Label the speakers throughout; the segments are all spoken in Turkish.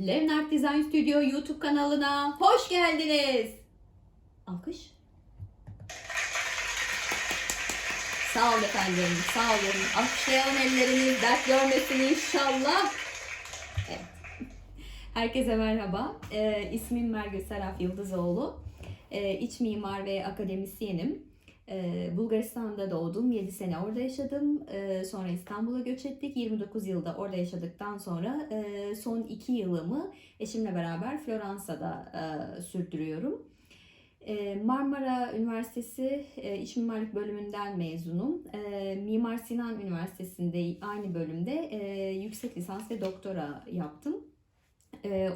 Speaker 1: Levnart Design Studio YouTube kanalına hoş geldiniz. Alkış. Sağ olun efendim, sağ olun. Alkışlayan elleriniz dert görmesin inşallah. Evet. Herkese merhaba. Ee, ismim Mergül Seraf Yıldızoğlu. Ee, iç mimar ve akademisyenim. Ee, Bulgaristan'da doğdum. 7 sene orada yaşadım. Ee, sonra İstanbul'a göç ettik. 29 yılda orada yaşadıktan sonra e, son 2 yılımı eşimle beraber Floransa'da e, sürdürüyorum. E, Marmara Üniversitesi e, İç Mimarlık Bölümünden mezunum. Mimar Sinan Üniversitesi'nde aynı bölümde e, yüksek lisans ve doktora yaptım. E,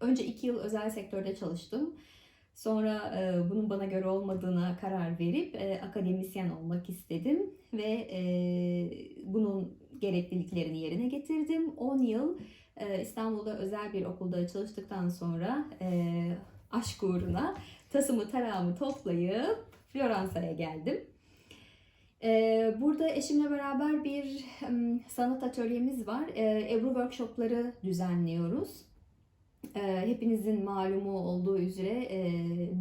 Speaker 1: önce 2 yıl özel sektörde çalıştım. Sonra e, bunun bana göre olmadığına karar verip e, akademisyen olmak istedim ve e, bunun gerekliliklerini yerine getirdim. 10 yıl e, İstanbul'da özel bir okulda çalıştıktan sonra e, aşk uğruna tasımı tarağımı toplayıp Floransa'ya geldim. E, burada eşimle beraber bir sanat atölyemiz var. E, Ebru workshopları düzenliyoruz. E, hepinizin malumu olduğu üzere e,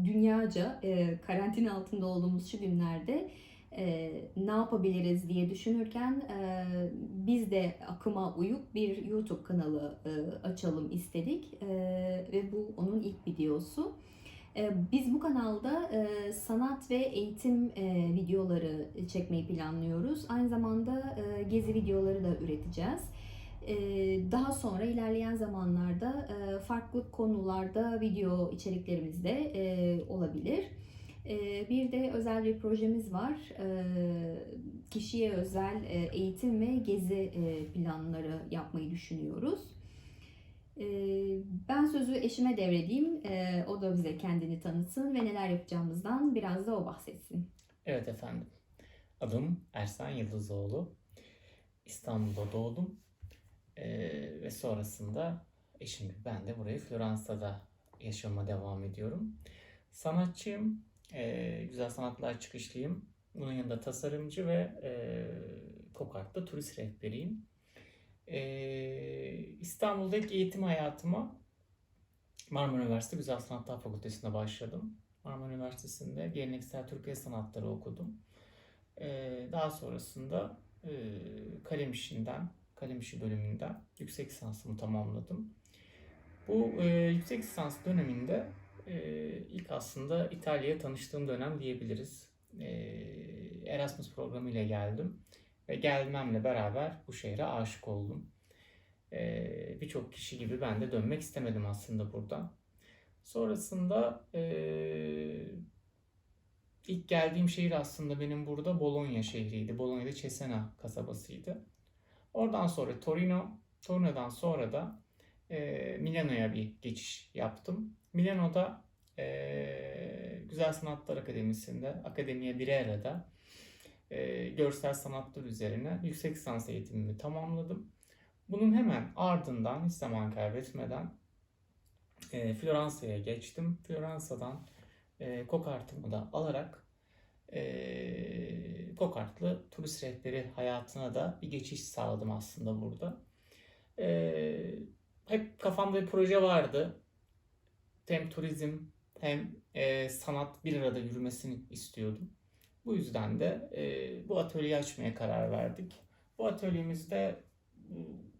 Speaker 1: dünyaca e, karantina altında olduğumuz şu günlerde e, ne yapabiliriz diye düşünürken e, biz de akıma uyup bir YouTube kanalı e, açalım istedik E, ve bu onun ilk videosu. E, Biz bu kanalda e, sanat ve eğitim e, videoları çekmeyi planlıyoruz. Aynı zamanda gezi videoları da üreteceğiz. E, Daha sonra ilerleyen zamanlarda e, farklı konularda video içeriklerimiz de e, olabilir. E, Bir de özel bir projemiz var. Kişiye özel eğitim ve gezi planları yapmayı düşünüyoruz. Ben sözü eşime devredeyim. O da bize kendini tanıtsın ve neler yapacağımızdan biraz da o bahsetsin.
Speaker 2: Evet efendim. Adım Ersan Yıldızoğlu. İstanbul'da doğdum. Ee, ve sonrasında eşim ben de burayı Floransa'da yaşama devam ediyorum. Sanatçıyım. Ee, güzel sanatlar çıkışlıyım. Bunun yanında tasarımcı ve e, Kokart'ta turist rehberiyim. Ee, İstanbul'daki eğitim hayatıma Marmara Üniversitesi Güzel Sanatlar Fakültesi'nde başladım. Marmara Üniversitesi'nde geleneksel Türkiye sanatları okudum. Ee, daha sonrasında e, kalem işinden, kalem işi bölümünden yüksek lisansımı tamamladım. Bu e, yüksek lisans döneminde e, ilk aslında İtalya'ya tanıştığım dönem diyebiliriz. E, Erasmus programı ile geldim ve gelmemle beraber bu şehre aşık oldum. E, Birçok kişi gibi ben de dönmek istemedim aslında buradan. Sonrasında eee, ilk geldiğim şehir aslında benim burada Bologna şehriydi. Bologna'da Cesena kasabasıydı. Oradan sonra Torino, Torino'dan sonra da eee, Milano'ya bir geçiş yaptım. Milano'da eee, Güzel Sanatlar Akademisi'nde, Akademiye Birera'da eee, görsel sanatlar üzerine yüksek lisans eğitimimi tamamladım. Bunun hemen ardından hiç zaman kaybetmeden e, Floransa'ya geçtim. Floransa'dan e, kokartımı da alarak e, kokartlı turist rehberi hayatına da bir geçiş sağladım aslında burada. E, hep kafamda bir proje vardı. Hem turizm hem e, sanat bir arada yürümesini istiyordum. Bu yüzden de e, bu atölyeyi açmaya karar verdik. Bu atölyemizde e,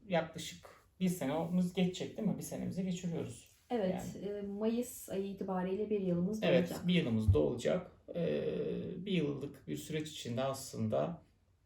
Speaker 2: yaklaşık bir senemiz geçecek değil mi? Bir senemizi geçiriyoruz.
Speaker 1: Evet, e, Mayıs ayı itibariyle bir yılımız
Speaker 2: Evet,
Speaker 1: olacak.
Speaker 2: bir yılımız da olacak. Ee, bir yıllık bir süreç içinde aslında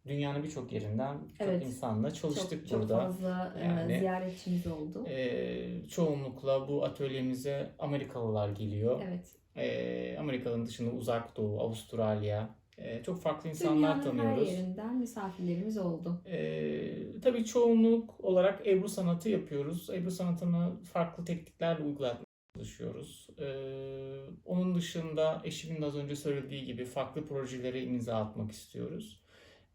Speaker 2: dünyanın birçok yerinden
Speaker 1: Evet.
Speaker 2: insanla çalıştık
Speaker 1: çok, çok
Speaker 2: burada.
Speaker 1: fazla e,
Speaker 2: Yani-
Speaker 1: ziyaretçimiz oldu.
Speaker 2: Ee, çoğunlukla bu atölyemize Amerikalılar geliyor.
Speaker 1: Evet.
Speaker 2: Ee, Amerika'nın dışında Uzak Doğu, Avustralya, ee, çok farklı insanlar
Speaker 1: Dünyanın her
Speaker 2: tanıyoruz.
Speaker 1: yerinden misafirlerimiz oldu.
Speaker 2: Ee, tabii çoğunluk olarak Ebru sanatı yapıyoruz. Ebru sanatını farklı tekniklerle uygulatmaya çalışıyoruz. Ee, onun dışında eşimin de az önce söylediği gibi farklı projelere imza atmak istiyoruz.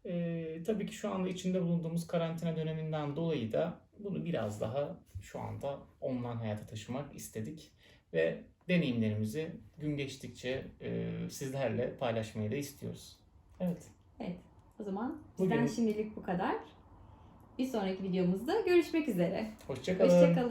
Speaker 2: Ee, tabii ki şu anda içinde bulunduğumuz karantina döneminden dolayı da bunu biraz daha şu anda online hayata taşımak istedik. Ve deneyimlerimizi gün geçtikçe e, sizlerle paylaşmayı da istiyoruz. Evet.
Speaker 1: Evet. O zaman bizden
Speaker 2: Bugün-
Speaker 1: şimdilik bu kadar. Bir sonraki videomuzda görüşmek üzere.
Speaker 2: Hoşçakalın.
Speaker 1: Hoşçakalın.